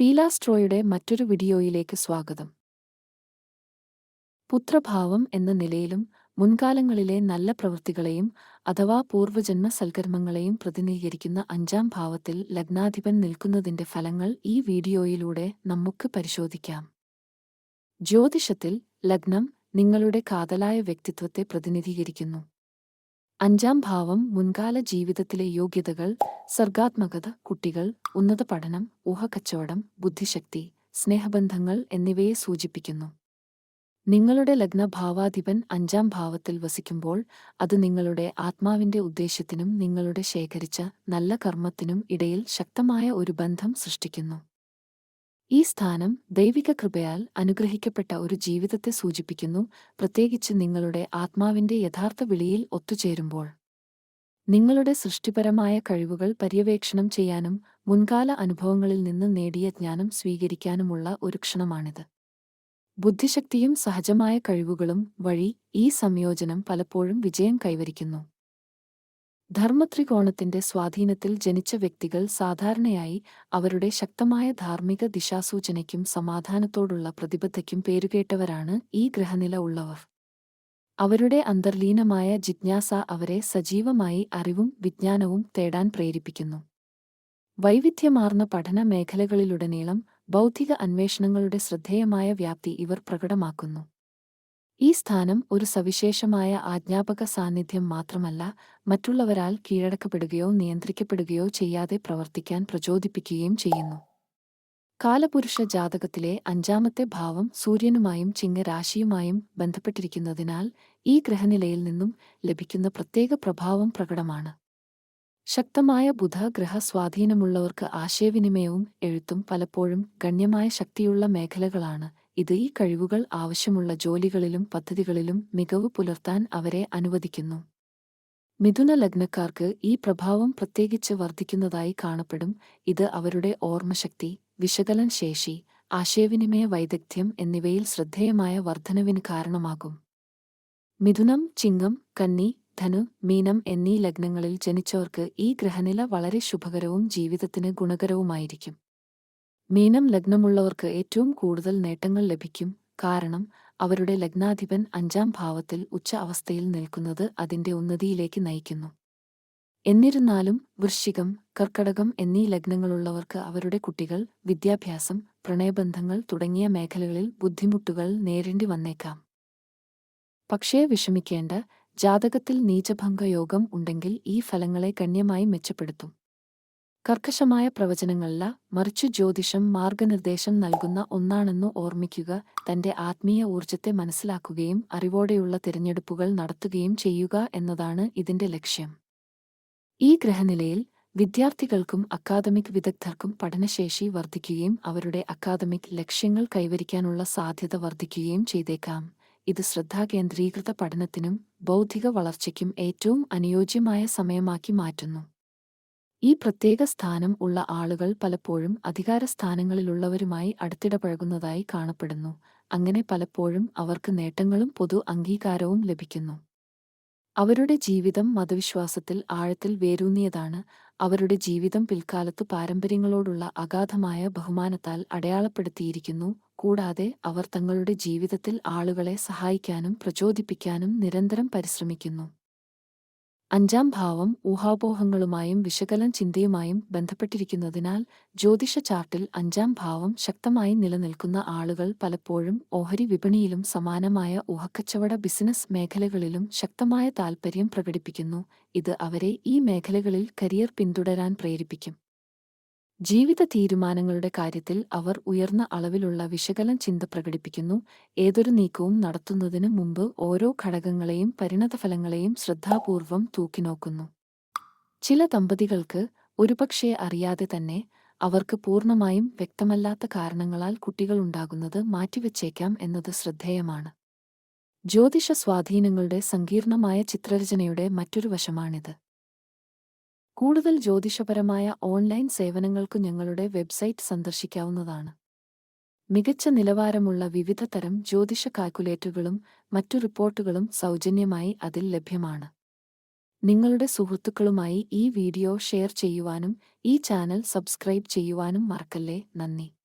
ഫീലാസ്ട്രോയുടെ മറ്റൊരു വീഡിയോയിലേക്ക് സ്വാഗതം. പുത്രഭാവം എന്ന നിലയിലും മുൻകാലങ്ങളിലെ നല്ല പ്രവൃത്തികളെയും അഥവാ പൂർവജന്മ സൽക്കർമ്മങ്ങളെയും പ്രതിനിധീകരിക്കുന്ന അഞ്ചാം ഭാവത്തിൽ ലഗ്നാധിപൻ നിൽക്കുന്നതിന്റെ ഫലങ്ങൾ ഈ വീഡിയോയിലൂടെ നമുക്ക് പരിശോധിക്കാം. ജ്യോതിഷത്തിൽ ലഗ്നം നിങ്ങളുടെ കാതലായ വ്യക്തിത്വത്തെ പ്രതിനിധീകരിക്കുന്നു. അഞ്ചാം ഭാവം മുൻകാല ജീവിതത്തിലെ യോഗ്യതകൾ സർഗാത്മകത കുട്ടികൾ ഉന്നത പഠനം ഊഹക്കച്ചവടം ബുദ്ധിശക്തി സ്നേഹബന്ധങ്ങൾ എന്നിവയെ സൂചിപ്പിക്കുന്നു. നിങ്ങളുടെ ലഗ്നഭാവാധിപൻ അഞ്ചാം ഭാവത്തിൽ വസിക്കുമ്പോൾ അത് നിങ്ങളുടെ ആത്മാവിന്റെ ഉദ്ദേശത്തിനും നിങ്ങളുടെ ശേഖരിച്ച നല്ല കർമ്മത്തിനും ഇടയിൽ ശക്തമായ ഒരു ബന്ധം സൃഷ്ടിക്കുന്നു. ഈ സ്ഥാനം ദൈവിക കൃപയാൽ അനുഗ്രഹിക്കപ്പെട്ട ഒരു ജീവിതത്തെ സൂചിപ്പിക്കുന്നു പ്രത്യേകിച്ച് നിങ്ങളുടെ ആത്മാവിന്റെ യഥാർത്ഥ വിളിയിൽ ഒത്തുചേരുമ്പോൾ. നിങ്ങളുടെ സൃഷ്ടിപരമായ കഴിവുകൾ പര്യവേക്ഷണം ചെയ്യാനും മുൻകാല അനുഭവങ്ങളിൽ നിന്ന് നേടിയ ജ്ഞാനം സ്വീകരിക്കാനുമുള്ള ഒരു ക്ഷണമാണിത്. ബുദ്ധിശക്തിയും സഹജമായ കഴിവുകളും വഴി ഈ സംയോജനം പലപ്പോഴും വിജയം കൈവരിക്കുന്നു. ധർമ്മത്രികോണത്തിന്റെ സ്വാധീനത്തിൽ ജനിച്ച വ്യക്തികൾ സാധാരണയായി അവരുടെ ശക്തമായ ധാർമ്മിക ദിശാസൂചനയ്ക്കും സമാധാനത്തോടുള്ള പ്രതിബദ്ധയ്ക്കും പേരുകേട്ടവരാണ് ഈ ഗ്രഹനില ഉള്ളവർ. അവരുടെ അന്തർലീനമായ ജിജ്ഞാസ അവരെ സജീവമായി അറിവും വിജ്ഞാനവും തേടാൻ പ്രേരിപ്പിക്കുന്നു. വൈവിധ്യമാർന്ന പഠന മേഖലകളിലുടനീളം ബൗദ്ധിക അന്വേഷണങ്ങളുടെ ശ്രദ്ധേയമായ വ്യാപ്തി ഇവർ പ്രകടമാക്കുന്നു. ഈ സ്ഥാനം ഒരു സവിശേഷമായ ആജ്ഞാപക സാന്നിധ്യം മാത്രമല്ല മറ്റുള്ളവരാൽ കീഴടക്കപ്പെടുകയോ നിയന്ത്രിക്കപ്പെടുകയോ ചെയ്യാതെ പ്രവർത്തിക്കാൻ പ്രചോദിപ്പിക്കുകയും ചെയ്യുന്നു. കാലപുരുഷ ജാതകത്തിലെ അഞ്ചാമത്തെ ഭാവം സൂര്യനുമായും ചിങ്ങരാശിയുമായും ബന്ധപ്പെട്ടിരിക്കുന്നതിനാൽ ഈ ഗ്രഹനിലയിൽ നിന്നും ലഭിക്കുന്ന പ്രത്യേക പ്രഭാവം പ്രകടമാണ്. ശക്തമായ ബുധ ഗ്രഹ സ്വാധീനമുള്ളവർക്ക് ആശയവിനിമയവും എഴുത്തും പലപ്പോഴും ഗണ്യമായ ശക്തിയുള്ള മേഖലകളാണ് ഇത് ഈ കഴിവുകൾ ആവശ്യമുള്ള ജോലികളിലും പദ്ധതികളിലും മികവ് പുലർത്താൻ അവരെ അനുവദിക്കുന്നു. മിഥുന ലഗ്നക്കാർക്ക് ഈ പ്രഭാവം പ്രത്യേകിച്ച് വർദ്ധിക്കുന്നതായി കാണപ്പെടും. ഇത് അവരുടെ ഓർമ്മശക്തി വിശകലൻ ശേഷി ആശയവിനിമയ വൈദഗ്ധ്യം എന്നിവയിൽ ശ്രദ്ധേയമായ വർധനവിന് കാരണമാകും. മിഥുനം ചിങ്ങം കന്നി ധനു മീനം എന്നീ ലഗ്നങ്ങളിൽ ജനിച്ചവർക്ക് ഈ ഗ്രഹനില വളരെ ശുഭകരവും ജീവിതത്തിന് ഗുണകരവുമായിരിക്കും. മീനം ലഗ്നമുള്ളവർക്ക് ഏറ്റവും കൂടുതൽ നേട്ടങ്ങൾ ലഭിക്കും കാരണം അവരുടെ ലഗ്നാധിപൻ അഞ്ചാം ഭാവത്തിൽ ഉച്ച അവസ്ഥയിൽ നിൽക്കുന്നത് അതിന്റെ ഉന്നതിയിലേക്ക് നയിക്കുന്നു. എന്നിരുന്നാലും വൃശ്ചികം കർക്കടകം എന്നീ ലഗ്നങ്ങളുള്ളവർക്ക് അവരുടെ കുട്ടികൾ വിദ്യാഭ്യാസം പ്രണയബന്ധങ്ങൾ തുടങ്ങിയ മേഖലകളിൽ ബുദ്ധിമുട്ടുകൾ നേരിണ്ടി വന്നേക്കാം. പക്ഷേ വിഷമിക്കേണ്ട ജാതകത്തിൽ നീചഭംഗയോഗം ഉണ്ടെങ്കിൽ ഈ ഫലങ്ങളെ ഗണ്യമായി മെച്ചപ്പെടുത്തും. കർക്കശമായ പ്രവചനങ്ങളല്ല മറിച്ചു ജ്യോതിഷം മാർഗനിർദ്ദേശം നൽകുന്ന ഒന്നാണെന്നു ഓർമ്മിക്കുക തന്റെ ആത്മീയ ഊർജത്തെ മനസ്സിലാക്കുകയും അറിവോടെയുള്ള തിരഞ്ഞെടുപ്പുകൾ നടത്തുകയും ചെയ്യുക എന്നതാണ് ഇതിന്റെ ലക്ഷ്യം. ഈ ഗ്രഹനിലയിൽ വിദ്യാർത്ഥികൾക്കും അക്കാദമിക് വിദഗ്ധർക്കും പഠനശേഷി വർദ്ധിക്കുകയും അവരുടെ അക്കാദമിക് ലക്ഷ്യങ്ങൾ കൈവരിക്കാനുള്ള സാധ്യത വർദ്ധിക്കുകയും ചെയ്തേക്കാം. ഇത് ശ്രദ്ധാകേന്ദ്രീകൃത പഠനത്തിനും ബൗദ്ധിക വളർച്ചയ്ക്കും ഏറ്റവും അനുയോജ്യമായ സമയമാക്കി മാറ്റുന്നു. ഈ പ്രത്യേക സ്ഥാനം ഉള്ള ആളുകൾ പലപ്പോഴും അധികാര അധികാരസ്ഥാനങ്ങളിലുള്ളവരുമായി അടുത്തിടപഴകുന്നതായി കാണപ്പെടുന്നു. അങ്ങനെ പലപ്പോഴും അവർക്ക് നേട്ടങ്ങളും പൊതു അംഗീകാരവും ലഭിക്കുന്നു. അവരുടെ ജീവിതം മതവിശ്വാസത്തിൽ ആഴത്തിൽ വേരൂന്നിയതാണ്. അവരുടെ ജീവിതം പിൽക്കാലത്ത് പാരമ്പര്യങ്ങളോടുള്ള അഗാധമായ ബഹുമാനത്താൽ അടയാളപ്പെടുത്തിയിരിക്കുന്നു. കൂടാതെ അവർ തങ്ങളുടെ ജീവിതത്തിൽ ആളുകളെ സഹായിക്കാനും പ്രചോദിപ്പിക്കാനും നിരന്തരം പരിശ്രമിക്കുന്നു. അഞ്ചാം ഭാവം ഊഹാപോഹങ്ങളുമായും വിശകലൻ ചിന്തയുമായും ബന്ധപ്പെട്ടിരിക്കുന്നതിനാൽ ജ്യോതിഷ ചാർട്ടിൽ അഞ്ചാം ഭാവം ശക്തമായി നിലനിൽക്കുന്ന ആളുകൾ പലപ്പോഴും ഓഹരി വിപണിയിലും സമാനമായ ഊഹക്കച്ചവട ബിസിനസ് മേഖലകളിലും ശക്തമായ താൽപ്പര്യം പ്രകടിപ്പിക്കുന്നു. ഇത് അവരെ ഈ മേഖലകളിൽ കരിയർ പിന്തുടരാൻ പ്രേരിപ്പിക്കും. ജീവിത തീരുമാനങ്ങളുടെ കാര്യത്തിൽ അവർ ഉയർന്ന അളവിലുള്ള വിശകലൻ ചിന്ത പ്രകടിപ്പിക്കുന്നു. ഏതൊരു നീക്കവും നടത്തുന്നതിന് മുമ്പ് ഓരോ ഘടകങ്ങളെയും പരിണതഫലങ്ങളെയും ശ്രദ്ധാപൂർവം തൂക്കിനോക്കുന്നു. ചില ദമ്പതികൾക്ക് ഒരുപക്ഷെ അറിയാതെ തന്നെ അവർക്ക് പൂർണമായും വ്യക്തമല്ലാത്ത കാരണങ്ങളാൽ കുട്ടികളുണ്ടാകുന്നത് മാറ്റിവെച്ചേക്കാം എന്നത് ശ്രദ്ധേയമാണ്. ജ്യോതിഷ സ്വാധീനങ്ങളുടെ സങ്കീർണമായ ചിത്രരചനയുടെ മറ്റൊരു വശമാണിത്. കൂടുതൽ ജ്യോതിഷപരമായ ഓൺലൈൻ സേവനങ്ങൾക്ക് ഞങ്ങളുടെ വെബ്സൈറ്റ് സന്ദർശിക്കാവുന്നതാണ്. മികച്ച നിലവാരമുള്ള വിവിധ തരം ജ്യോതിഷ കാൽക്കുലേറ്ററുകളും മറ്റു റിപ്പോർട്ടുകളും സൗജന്യമായി അതിൽ ലഭ്യമാണ്. നിങ്ങളുടെ സുഹൃത്തുക്കളുമായി ഈ വീഡിയോ ഷെയർ ചെയ്യുവാനും ഈ ചാനൽ സബ്സ്ക്രൈബ് ചെയ്യുവാനും മറക്കല്ലേ? നന്ദി.